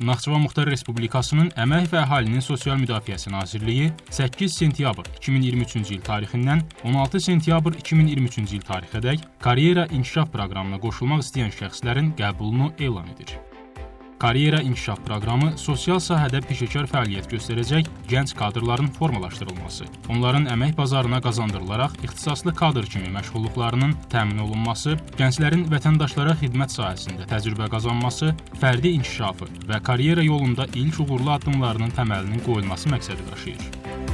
Naxçıvan Muxtar Respublikasının Əmək və Əhalinin Sosial Müdafiəsi Nazirliyi 8 sentyabr 2023-cü il tarixindən 16 sentyabr 2023-cü il tarixədək karyera inkişaf proqramına qoşulmaq istəyən şəxslərin qəbulunu elan edir. Karyera inkişaf proqramı sosial sahədə peşəkar fəaliyyət göstərəcək gənc kadrların formalaşdırılması, onların əmək bazarına qazandırılaraq ixtisaslı kadr kimi məşğulluqlarının təmin olunması, gənclərin vətəndaşlara xidmət sahəsində təcrübə qazanması, fərdi inkişafı və karyera yolunda ilk uğurlu addımlarının təməlinin qoyulması məqsədi daşıyır.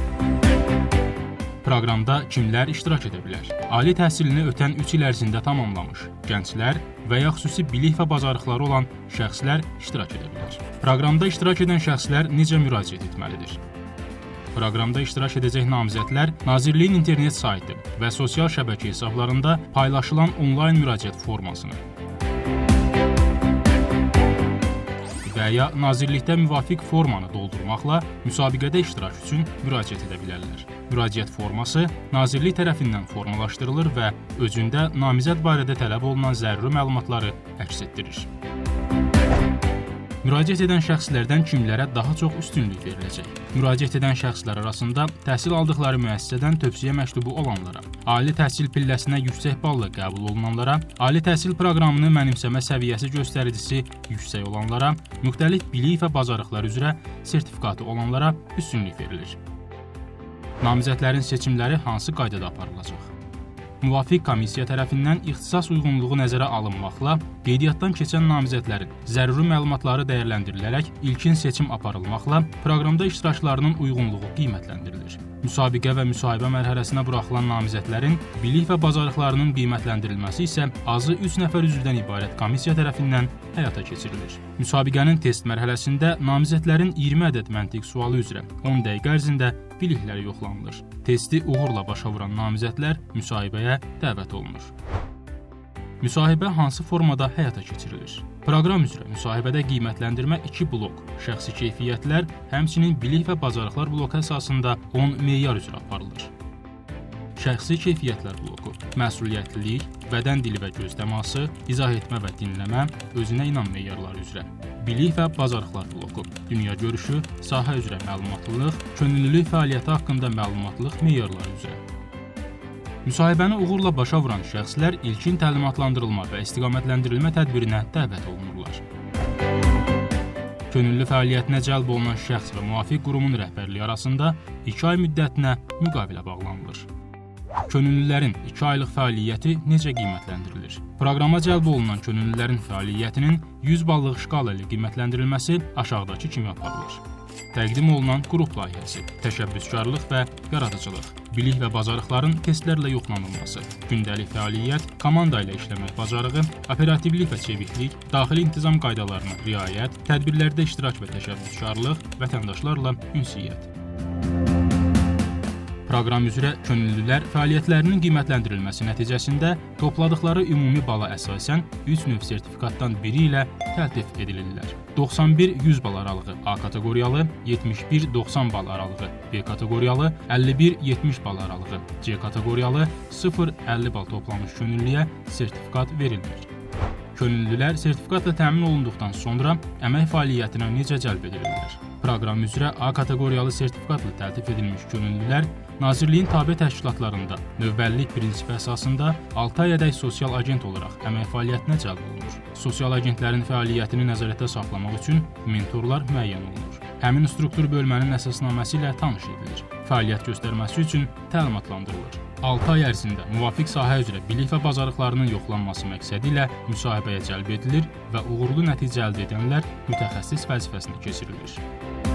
Proqramda kimlər iştirak edə bilər? Ali təhsilini ötən 3 il ərzində tamamlamış gənclər və ya xüsusi bilik və bacarıqları olan şəxslər iştirak edə bilər. Proqramda iştirak edən şəxslər necə müraciət etməlidir? Proqramda iştirak edəcək namizədlər Nazirliyin internet saytı və sosial şəbəkə hesablarında paylaşılan onlayn müraciət formasını və ya nazirlikdə müvafiq formanı doldurmaqla müsabiqədə iştirak üçün müraciət edə bilərlər. Müraciət forması nazirlik tərəfindən formalaşdırılır və özündə namizəd barədə tələb olunan zəruri məlumatları əks etdirir. Müraciət edən şəxslərdən kimlərə daha çox üstünlük veriləcək? Müraciət edən şəxslər arasında təhsil aldıqları müəssisədən tövsiyə məktubu olanlara, ali təhsil pilləsinə yüksək balla qəbul olunanlara, ali təhsil proqramını mənimsəmə səviyyəsi göstəricisi yüksək olanlara, müxtəlif bilik və bacarıqlar üzrə sertifikatı olanlara üstünlük verilir. Namizədlərin seçimləri hansı qaydada aparılacaq? Müvafiq komissiya tərəfindən ixtisas uyğunluğu nəzərə alınmaqla qeydiyyatdan keçən namizədlərin zəruri məlumatları dəyərləndirilərək ilkin seçim aparılmaqla proqramda iştirakçılarının uyğunluğu qiymətləndirilir. Müsabiqə və müsahibə mərhələsinə buraxılan namizədlərin bilik və bacarıqlarının qiymətləndirilməsi isə azı 3 nəfər üzvdən ibarət komissiya tərəfindən həyata keçirilir. Müsabiqənin test mərhələsində namizədlərin 20 ədəd məntiq sualı üzrə 10 dəqiqə ərzində bilikləri yoxlanılır. Testi uğurla başa vuran namizədlər müsahibəyə dəvət olunur. Müsahibə hansı formada həyata keçirilir? Proqram üzrə müsahibədə qiymətləndirmə 2 blok, şəxsi keyfiyyətlər, həmçinin bilik və bacarıqlar bloku əsasında 10 meyar üzrə aparılır. Şəxsi keyfiyyətlər bloku, məsuliyyətlilik, bədən dili və göz təması, izah etmə və dinləmə, özünə inam meyarları üzrə. Bilik və bacarıqlar bloku, dünya görüşü, sahə üzrə məlumatlılıq, könüllülük fəaliyyəti haqqında məlumatlılıq meyarları üzrə. Müsahibəni uğurla başa vuran şəxslər ilkin təlimatlandırılma və istiqamətləndirilmə tədbirinə dəvət olunurlar. Könüllü fəaliyyətinə cəlb olunan şəxs və müvafiq qurumun rəhbərliyi arasında 2 ay müddətinə müqavilə bağlanılır. Könüllülərin 2 aylıq fəaliyyəti necə qiymətləndirilir? Proqrama cəlb olunan könüllülərin fəaliyyətinin 100 ballıq şkala ilə qiymətləndirilməsi aşağıdakı kimi aparılır. Təqdim olunan qrup layihəsi, təşəbbüskarlıq və yaradıcılıq, bilik və bacarıqların testlərlə yoxlanılması, gündəlik fəaliyyət, komanda ilə işləmək bacarığı, operativlik və çeviklik, daxili intizam qaydalarına riayət, tədbirlərdə iştirak və təşəbbüskarlıq, vətəndaşlarla ünsiyyət. Proqram üzrə könüllülər fəaliyyətlərinin qiymətləndirilməsi nəticəsində topladıqları ümumi bala əsasən 3 növ sertifikatdan biri ilə təltif edilirlər. 91-100 bal aralığı A kateqoriyalı, 71-90 bal aralığı B kateqoriyalı, 51-70 bal aralığı C kateqoriyalı, 0-50 bal toplamış könüllüyə sertifikat verilmir. Könüllülər sertifikatla təmin olunduqdan sonra əmək fəaliyyətinə necə cəlb edilirlər? Proqram üzrə A kateqoriyalı sertifikatla təltif edilmiş könüllülər Nazirliyin tabe təşkilatlarında növbəllik prinsipi əsasında 6 ayədək sosial agent olaraq əmək fəaliyyətinə cəlb olunur. Sosial agentlərin fəaliyyətini nəzarətdə saxlamaq üçün mentorlar müəyyən olunur. Həmin struktur bölmənin əsasnaməsi ilə tanış edilir. Fəaliyyət göstərməsi üçün təlimatlandırılır. 6 ay ərzində müvafiq sahə üzrə bilik və bacarıqlarının yoxlanması məqsədi ilə müsahibəyə cəlb edilir və uğurlu nəticə əldə edənlər mütəxəssis vəzifəsinə keçirilir.